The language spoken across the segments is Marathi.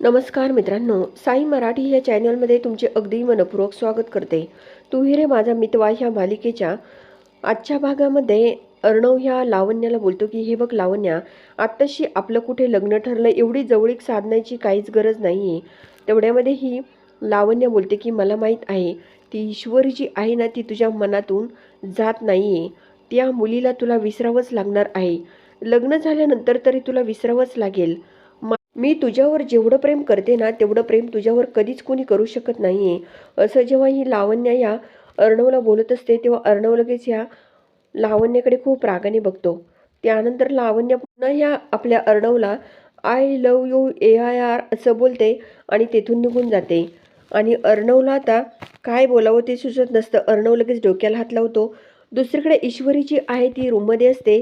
नमस्कार मित्रांनो साई मराठी या चॅनलमध्ये तुमचे अगदी मनपूर्वक स्वागत करते. तू हिरे माझा मितवा ह्या मालिकेच्या आजच्या भागामध्ये अर्णव ह्या लावण्याला बोलतो की हे बघ लावण्या आत्ताशी आपलं कुठे लग्न ठरलं एवढी जवळीक साधण्याची काहीच गरज नाही आहे तेवढ्यामध्ये ही लावण्य बोलते की मला माहीत आहे ती ईश्वरी जी आहे ना ती तुझ्या मनातून जात नाही आहे त्या मुलीला तुला विसरावंच लागणार आहे. लग्न झाल्यानंतर तरी तुला विसरावंच लागेल. मी तुझ्यावर जेवढं प्रेम करते ना तेवढं प्रेम तुझ्यावर कधीच कोणी करू शकत नाही आहे असं जेव्हा ही लावण्या या अर्णवला बोलत असते तेव्हा अर्णव लगेच ह्या लावण्याकडे खूप रागाने बघतो. त्यानंतर लावण्य पुन्हा ह्या आपल्या अर्णवला I love you A I R असं बोलते आणि तेथून निघून जाते. आणि अर्णवला आता काय बोलावं ते सुचत नसतं. अर्णव लगेच डोक्याला हात लावतो. दुसरीकडे ईश्वरी जी आहे ती रूममध्ये असते.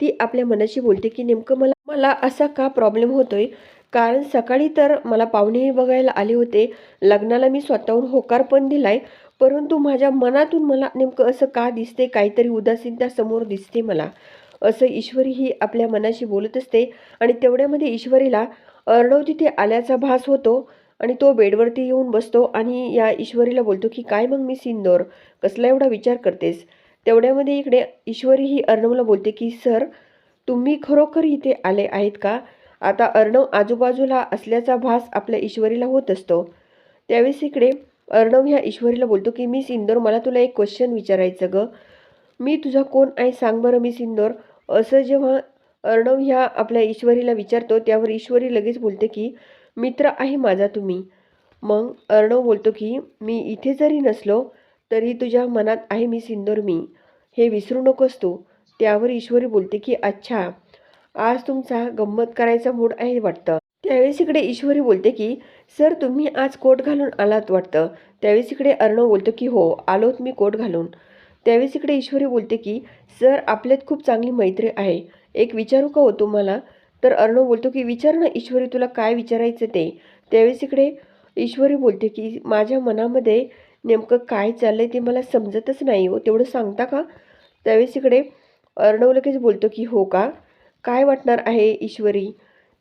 ती आपल्या मनाशी बोलते की नेमकं मला मला असा का प्रॉब्लेम होतोय? कारण सकाळी तर मला पाहुणेही बघायला आले होते. लग्नाला मी स्वतःहून होकार पण दिलाय. परंतु माझ्या मनातून मला नेमकं असं का दिसते काहीतरी उदासीनता समोर दिसते मला. असं ईश्वरी ही आपल्या मनाशी बोलत असते आणि तेवढ्यामध्ये ईश्वरीला अर्णव तिथे आल्याचा भास होतो आणि तो बेडवरती येऊन बसतो आणि या ईश्वरीला बोलतो की काय मग मी सिंदोर? कसला एवढा विचार करतेस? तेवढ्यामध्ये इकडे ईश्वरी ही अर्णवला बोलते की सर तुम्ही खरोखर इथे आले आहेत का? आता अर्णव आजूबाजूला असल्याचा भास आपल्या ईश्वरीला होत असतो. त्यावेळेस इकडे अर्णव ह्या ईश्वरीला बोलतो की मी सिंदोर मला तुला एक क्वेश्चन विचारायचं ग. मी तुझा कोण आहे सांग बरं मी सिंदोर असं जेव्हा अर्णव ह्या आपल्या ईश्वरीला विचारतो त्यावर ईश्वरी लगेच बोलते की मित्र आहे माझा तुम्ही. मग अर्णव बोलतो की मी इथे जरी नसलो तरी तुझ्या मनात आहे मी सिंदोर मी. हे विसरू नकोस तू. त्यावर ईश्वरी बोलते की अच्छा आज तुमचा गंमत करायचा मूड आहे वाटतं. त्यावेळेस इकडे ईश्वरी बोलते की सर तुम्ही आज कोट घालून आलात वाटतं. त्यावेळेस इकडे अर्णव बोलतो की हो आलोत मी कोट घालून. त्यावेळेस इकडे ईश्वरी बोलते की सर आपल्यात खूप चांगली मैत्री आहे. एक विचारू का हो तुम्हाला? तर अर्णव बोलतो की विचार ना ईश्वरी तुला काय विचारायचं ते. त्यावेळेस इकडे ईश्वरी बोलते की माझ्या मनामध्ये नेमकं काय चाललंय ते मला समजतच नाही हो. तेवढं सांगता का? त्यावेळेस इकडे अर्णव लगेच बोलतो की हो का? काय वाटणार आहे ईश्वरी?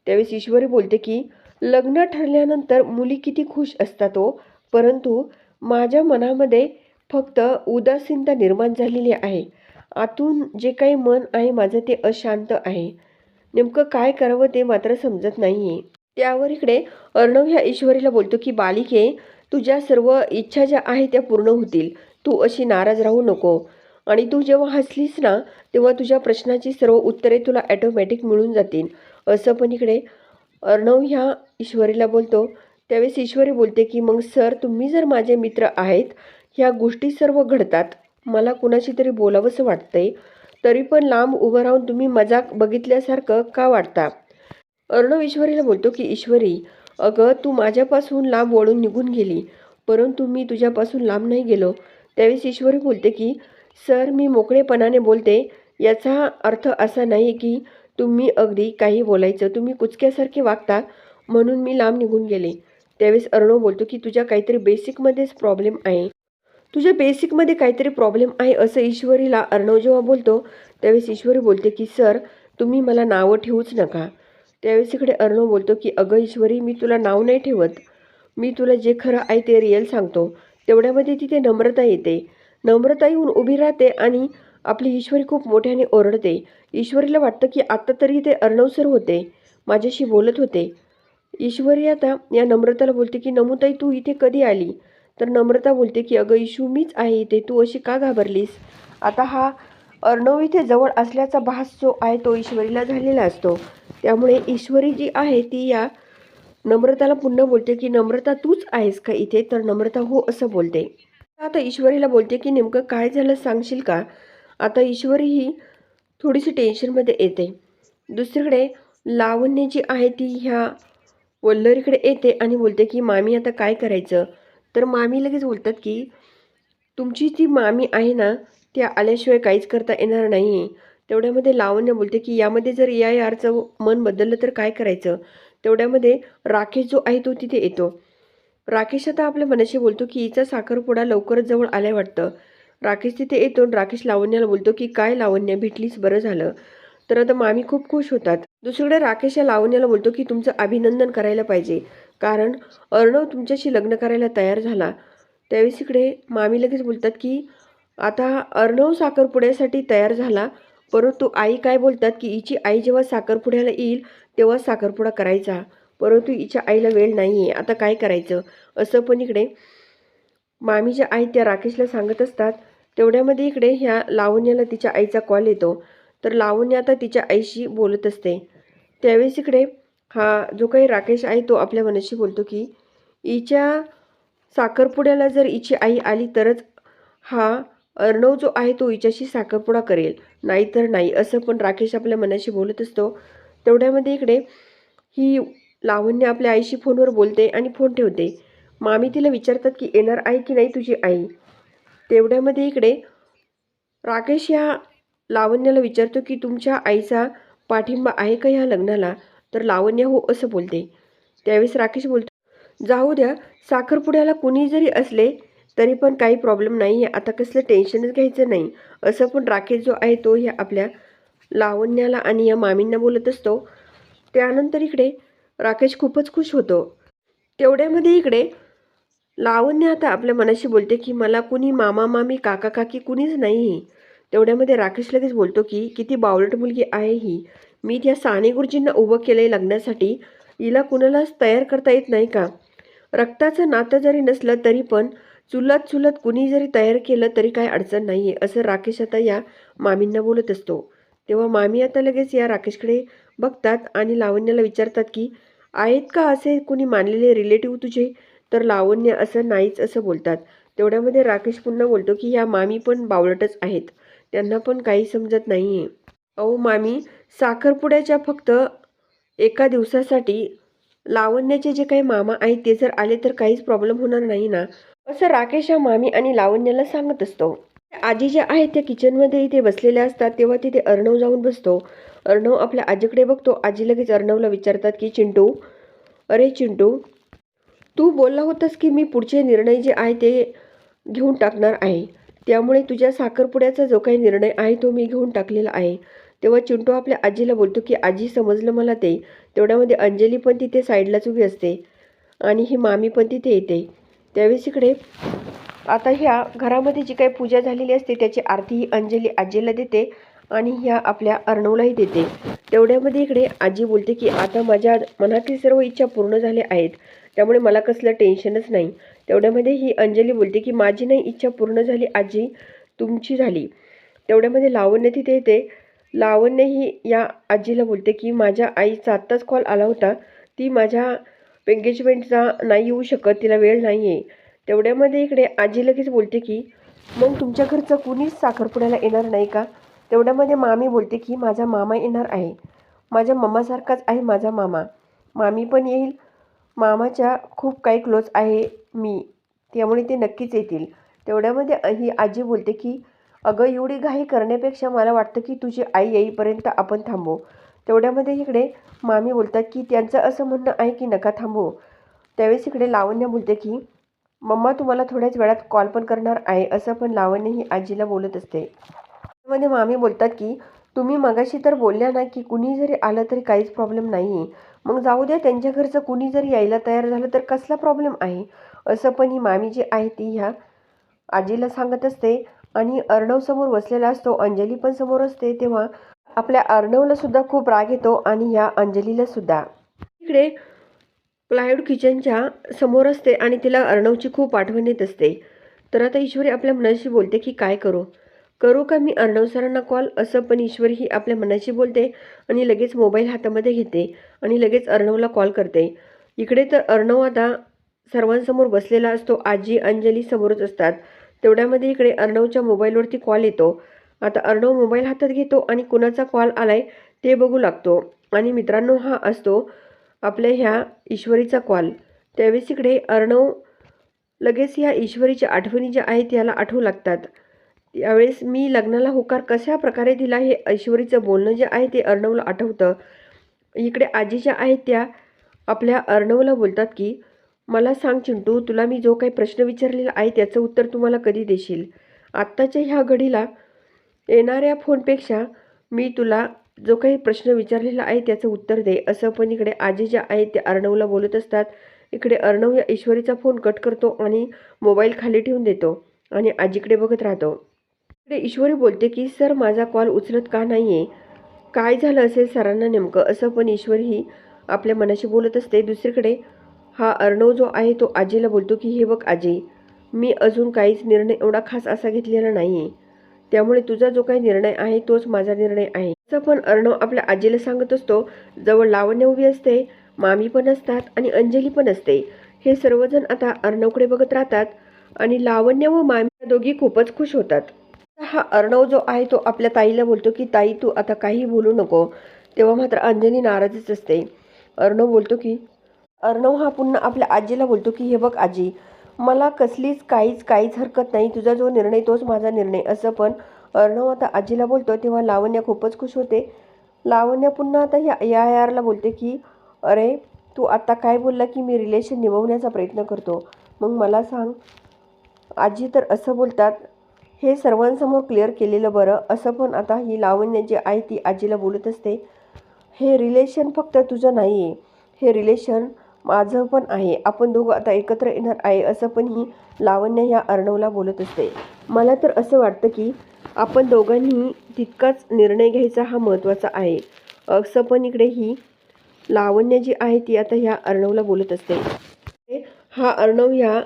त्यावेळेस ईश्वरी बोलते की लग्न ठरल्यानंतर मुली किती खुश असतात हो. परंतु माझ्या मनामध्ये फक्त उदासीनता निर्माण झालेली आहे. आतून जे काही मन आहे माझं ते अशांत आहे. नेमकं काय करावं ते मात्र समजत नाही आहे त्यावर इकडे अर्णव ह्या ईश्वरीला बोलतो की बालिके तुझ्या सर्व इच्छा ज्या आहेत त्या पूर्ण होतील. तू अशी नाराज राहू नको. आणि तू जेव्हा हसलीस ना तेव्हा तुझ्या प्रश्नाची सर्व उत्तरे तुला ॲटोमॅटिक मिळून जातील. असं पण इकडे अर्णव ह्या ईश्वरीला बोलतो. त्यावेळेस ईश्वरी बोलते की मग सर तुम्ही जर माझे मित्र आहेत ह्या गोष्टी सर्व घडतात. मला कुणाशी तरी बोलावंसं वाटतंय. तरी पण लांब उभं राहून तुम्ही मजाक बघितल्यासारखं का वाटता? अर्णव ईश्वरीला बोलतो की ईश्वरी अगं तू माझ्यापासून लांब वळून निघून गेली. परंतु मी तुझ्यापासून लांब नाही गेलो. त्यावेळेस ईश्वरी बोलते की सर मी मोकळेपणाने बोलते. याचा अर्थ असा नाही की तुम्ही अगदी काही बोलायचं तुम्ही कुचक्यासारखे वागता. म्हणून मी लांब निघून गेले. त्यावेळेस अर्णव बोलतो की तुझ्या काहीतरी बेसिकमध्येच प्रॉब्लेम आहे. तुझ्या बेसिकमध्ये काहीतरी प्रॉब्लेम आहे असं ईश्वरीला अर्णव जेव्हा बोलतो त्यावेळेस ईश्वरी बोलते की सर तुम्ही मला नावं ठेवूच नका. त्यावेळेस इकडे अर्णव बोलतो की अगं ईश्वरी मी तुला नाव नाही ठेवत. मी तुला जे खरं आहे ते रिअल सांगतो. तेवढ्यामध्ये तिथे नम्रता येते. नम्रता येऊन उभी राहते आणि आपली ईश्वरी खूप मोठ्याने ओरडते. ईश्वरीला वाटतं की आत्ता तरी ते अर्णव सर होते. माझ्याशी बोलत होते. ईश्वरी आता या नम्रताला बोलते की नमुताई तू इथे कधी आली? तर नम्रता बोलते की अगं इशू मीच आहे इथे. तू अशी का घाबरलीस? आता हा अर्णव इथे जवळ असल्याचा भास जो आहे तो ईश्वरीला झालेला असतो. त्यामुळे ईश्वरी जी आहे ती या नम्रताला पुन्हा बोलते की नम्रता तूच आहेस का इथे? तर नम्रता हो असं बोलते. आता ईश्वरीला बोलते की नेमकं काय झालं सांगशील का? आता ईश्वरी ही थोडीशी टेन्शनमध्ये येते. दुसरीकडे लावण्य जी आहे ती ह्या वल्लरीकडे येते आणि बोलते की मामी आता काय करायचं? तर मामी लगेच बोलतात की तुमची ती मामी आहे ना त्या आल्याशिवाय काहीच करता येणार नाही. तेवढ्यामध्ये लावण्य बोलते की यामध्ये जर या यारचं मन बदललं तर काय करायचं? तेवढ्यामध्ये राकेश जो आहे तो तिथे येतो. राकेश आता आपल्या मनाशी बोलतो की हिचा साखरपुडा लवकरच जवळ आल्या वाटतं. राकेश तिथे येतो राकेश लावण्याला बोलतो की काय लावण्य? भेटलीस? बरं झालं. तर आता मामी खूप खुश होतात. दुसरीकडे राकेश या लावण्याला बोलतो की तुमचं अभिनंदन करायला पाहिजे. कारण अर्णव तुमच्याशी लग्न करायला तयार झाला. त्यावेळेस इकडे मामी लगेच बोलतात की आता अर्णव साखरपुड्यासाठी तयार झाला. परंतु आई काय बोलतात की हिची आई जेव्हा साखरपुड्याला येईल तेव्हा साखरपुडा करायचा. परंतु हिच्या आईला वेळ नाही आहे आता काय करायचं? असं पण इकडे मामीच्या आई त्या राकेशला सांगत असतात. तेवढ्यामध्ये इकडे ह्या लावण्याला तिच्या आईचा कॉल येतो. तर लावण्या आता तिच्या आईशी बोलत असते. त्यावेळेस इकडे हा जो काही राकेश आहे तो आपल्या मनाशी बोलतो की हिच्या साखरपुड्याला जर हिची आई आली तरच हा अर्णव जो आहे तो हिच्याशी साखरपुडा करेल. नाहीतर नाही. असं पण राकेश आपल्या मनाशी बोलत असतो. तेवढ्यामध्ये इकडे ही लावण्य आपल्या आईशी फोनवर बोलते आणि फोन ठेवते. मामी तिला विचारतात की येणार आहे की नाही तुझी आई? तेवढ्यामध्ये इकडे राकेश या लावण्याला विचारतो की तुमच्या आईचा पाठिंबा आहे का ह्या लग्नाला? तर लावण्य हो असं बोलते. त्यावेळेस राकेश बोलतो जाऊ द्या साखरपुड्याला कुणी जरी असले तरी पण काही प्रॉब्लेम नाही आहे आता कसलं टेन्शनच घ्यायचं नाही. असं पण राकेश जो आहे तो ह्या आपल्या लावण्याला आणि या मामींना बोलत असतो. त्यानंतर इकडे राकेश खूपच खुश होतो. तेवढ्यामध्ये इकडे लावण्य आता आपल्या मनाशी बोलते की मला कुणी मामा मामी काका काकी कुणीच नाही तेवढ्यामध्ये राकेश लगेच बोलतो की किती बावलट मुलगी आहे ही. मी त्या साने गुरुजींना उभं केलं आहे लग्नासाठी. हिला कुणालाच तयार करता येत नाही का? रक्ताचं नातं जरी नसलं तरी पण चुलत चुलत कुणी जरी तयार केलं तरी काय अडचण नाही आहे असं राकेश आता या मामींना बोलत असतो. तेव्हा मामी आता लगेच या राकेशकडे बघतात आणि लावण्याला विचारतात की आहेत का असे कुणी मानलेले रिलेटिव्ह तुझे? तर लावण्य असं नाहीच असं बोलतात. तेवढ्यामध्ये राकेश पुन्हा बोलतो की ह्या मामी पण बावळटच आहेत. त्यांना पण काही समजत नाही आहे अहो मामी साखरपुड्याच्या फक्त एका दिवसासाठी लावण्याचे जे काही मामा आहेत ते जर आले तर काहीच प्रॉब्लेम होणार नाही ना? असं राकेश हा मामी आणि लावण्याला सांगत असतो. आजी ज्या आहेत त्या किचनमध्ये इथे बसलेल्या असतात तेव्हा तिथे अर्णव जाऊन बसतो. अर्णव आपल्या आजीकडे बघतो. आजी लगेच अर्णवला विचारतात की चिंटू अरे चिंटू तू बोलला होतास की मी पुढचे निर्णय जे आहे ते घेऊन टाकणार आहे. त्यामुळे तुझ्या साखरपुड्याचा जो काही निर्णय आहे तो मी घेऊन टाकलेला आहे. तेव्हा चिंटू आपल्या आजीला बोलतो की आजी समजलं मला ते. तेवढ्यामध्ये अंजली पण तिथे साईडलाच उभी असते आणि ही मामी पण तिथे येते. त्यावेळेस इकडे आता ह्या घरामध्ये जी काही पूजा झालेली असते त्याची आरती ही अंजली आजीला देते. आणि ह्या आपल्या अर्णवलाही देते. तेवढ्यामध्ये इकडे आजी बोलते की आता माझ्या मनातील सर्व इच्छा पूर्ण झाल्या आहेत. त्यामुळे मला कसलं टेन्शनच नाही. तेवढ्यामध्ये ही अंजली बोलते की माझी नाही इच्छा पूर्ण झाली आजी. तुमची झाली. तेवढ्यामध्ये लावण्य तिथे येते. लावण्य ही या आजीला बोलते की माझ्या आईचा आत्ताच कॉल आला होता. ती माझ्या एंगेजमेंटचा नाही येऊ शकत तिला वेळ नाही आहे तेवढ्यामध्ये इकडे आजी लगेच बोलते की मग तुमच्या घरचं कुणीच साखरपुड्याला येणार नाही का? तेवढ्यामध्ये मामी बोलते की माझा मामा येणार आहे. माझ्या मम्मासारखाच आहे माझा मामा. मामी पण येईल. मामाच्या खूप काही क्लोज आहे मी. त्यामुळे ते नक्कीच येतील. तेवढ्यामध्ये ही आजी बोलते की अगं एवढी घाई करण्यापेक्षा मला वाटतं की तुझी आई येईपर्यंत आपण थांबू. तेवढ्यामध्ये इकडे मामी बोलतात की त्यांचं असं म्हणणं आहे की नका थांबू. त्यावेळेस इकडे लावण्य बोलते की मम्मा तुम्हाला थोड्याच वेळात कॉल पण करणार आहे. असं पण लावण्य ही आजीला बोलत असते. मध्ये मामी बोलतात की तुम्ही मगाशी तर बोलल्या ना की कुणी जरी आलं तरी काहीच प्रॉब्लेम नाही आहे मग जाऊ द्या त्यांच्या घरचं कुणी जरी यायला तयार झालं तर कसला प्रॉब्लेम आहे? असं पण ही मामी जी आहे ती ह्या आजीला सांगत असते. आणि अर्णव समोर बसलेला असतो. अंजली पण समोर असते. तेव्हा आपल्या अर्णवला सुद्धा खूप राग येतो आणि ह्या अंजलीला सुद्धा. इकडे प्लायवूड किचनच्या समोर असते आणि तिला अर्णवची खूप आठवण येत असते. तर आता ईश्वरी आपल्या मनाशी बोलते की काय करू? करू का मी अर्णव सरांना कॉल असं पण ईश्वरी ही आपल्या मनाशी बोलते आणि लगेच मोबाईल हातामध्ये घेते आणि लगेच अर्णवला कॉल करते. इकडे तर अर्णव आता सर्वांसमोर बसलेला असतो. आजी अंजली समोरच असतात. तेवढ्यामध्ये इकडे अर्णवच्या मोबाईलवरती कॉल येतो. आता अर्णव मोबाईल हातात घेतो आणि कुणाचा कॉल आलाय ते बघू लागतो. आणि मित्रांनो हा असतो आपल्या ह्या ईश्वरीचा कॉल त्यावेळेस इकडे अर्णव लगेच ह्या ईश्वरीच्या आठवणी ज्या आहेत याला आठवू लागतात. त्यावेळेस मी लग्नाला होकार कशा प्रकारे दिला हे ऐश्वरीचं बोलणं जे आहे ते अर्णवला आठवतं. इकडे आजी ज्या आहेत त्या आपल्या अर्णवला बोलतात की मला सांग चिंटू तुला मी जो काही प्रश्न विचारलेला आहे त्याचं उत्तर तुम्हाला कधी देशील? आत्ताच्या ह्या घडीला येणाऱ्या फोनपेक्षा मी तुला जो काही प्रश्न विचारलेला आहे त्याचं उत्तर दे. असं पण इकडे आजी ज्या आहेत त्या अर्णवला बोलत असतात. इकडे अर्णव या ईश्वरीचा फोन कट करतो आणि मोबाईल खाली ठेवून देतो आणि आजीकडे बघत राहतो. इकडे ईश्वरी बोलते की सर माझा कॉल उचलत का नाही आहे काय झालं असेल सरांना नेमकं? असं पण ईश्वरी ही आपल्या मनाशी बोलत असते. दुसरीकडे हा अर्णव जो आहे तो आजीला बोलतो की हे बघ आजी मी अजून काहीच निर्णय एवढा खास असा घेतलेला नाही आहे त्यामुळे तुझा जो काही निर्णय आहे तोच माझा निर्णय आहे. असं पण अर्णव आपल्या आजीला सांगत असतो. जवळ लावण्य उभी असते मामी पण असतात आणि अंजली पण असते. हे सर्वजण आता अर्णवकडे बघत राहतात आणि लावण्य व मामी दोघी खूपच खुश होतात. हा अर्णव जो आहे तो आपल्या ताईला बोलतो की ताई तू आता काही बोलू नको. तेव्हा मात्र अंजनी नाराजच असते. अर्णव बोलतो की अर्णव हा पुन्हा आपल्या आजीला बोलतो की हे बघ आजी मला कसलीच काहीच काहीच हरकत नाही. तुझा जो निर्णय तोच माझा निर्णय. असं पण अर्णव आता आजीला बोलतो. तेव्हा लावण्या खूपच खुश होते. लावण्या पुन्हा आता या या यारला बोलते की अरे तू आत्ता काय बोलला की मी रिलेशन निभवण्याचा प्रयत्न करतो. मग मला सांग आजी तर असं बोलतात हे सर्वांसमोर क्लिअर केलेलं बरं. असं पण आता ही लावण्य जी आहे ती आजीला बोलत असते हे रिलेशन फक्त तुझं नाही आहे हे रिलेशन माझं पण आहे. आपण दोघं आता एकत्र येणार आहे. असं पण ही लावण्य ह्या अर्णवला बोलत असते. मला तर असं वाटतं की आपण दोघांनी तितकाच निर्णय घ्यायचा हा महत्त्वाचा आहे. असं पण इकडे ही लावण्य जी आहे ती आता ह्या अर्णवला बोलत असते. हा अर्णव ह्या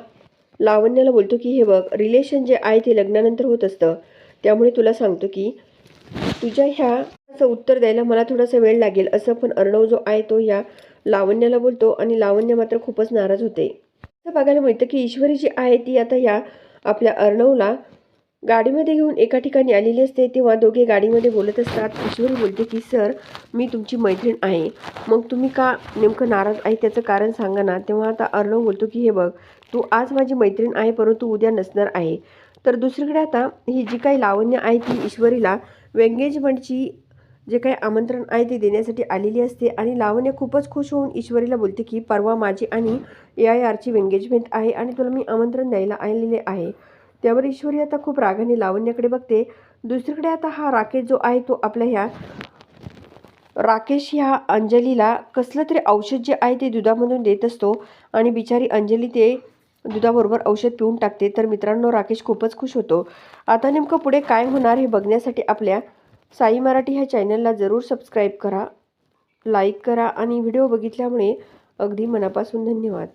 लावण्याला बोलतो की हे बघ रिलेशन जे आहे ते लग्नानंतर होत असतं. त्यामुळे तुला सांगतो की तुझ्या ह्या असं उत्तर द्यायला मला थोडासा वेळ लागेल. असं पण अर्णव जो आहे तो ह्या लावण्याला बोलतो आणि लावण्य मात्र खूपच नाराज होते. असं बघायला मिळतं की ईश्वरी जी आहे ती आता ह्या आपल्या अर्णवला गाडीमध्ये घेऊन एका ठिकाणी आलेली असते. तेव्हा दोघे गाडीमध्ये बोलत असतात. ईश्वरी बोलते की सर मी तुमची मैत्रीण आहे. मग तुम्ही का नेमकं नाराज आहे? त्याचं कारण सांगा ना. तेव्हा आता अर्णव बोलतो की हे बघ तू आज माझी मैत्रीण आहे परंतु उद्या नसणार आहे. तर दुसरीकडे आता ही जी काही लावण्य आहे ती ईश्वरीला एंगेजमेंटची जे काही आमंत्रण आहे ते देण्यासाठी आलेली असते. आणि लावण्य खूपच खुश होऊन ईश्वरीला बोलते की परवा माझी आणि ए आय आरची एंगेजमेंट आहे आणि तुला मी आमंत्रण द्यायला आलेले आहे. त्यावर ईश्वरी आता खूप रागाने लावण्याकडे बघते. दुसरीकडे आता हा राकेश जो आहे तो आपल्या ह्या राकेश ह्या अंजलीला कसलं तरी औषध जे आहे ते दुधामधून देत असतो. आणि बिचारी अंजली ते दुधाबरोबर औषध पिऊन टाकते. तर मित्रांनो राकेश खूपच खुश होतो. आता नेमकं पुढे काय होणार हे बघण्यासाठी आपल्या साई मराठी ह्या चॅनलला जरूर सबस्क्राईब करा लाईक करा आणि व्हिडिओ बघितल्यामुळे अगदी मनापासून धन्यवाद.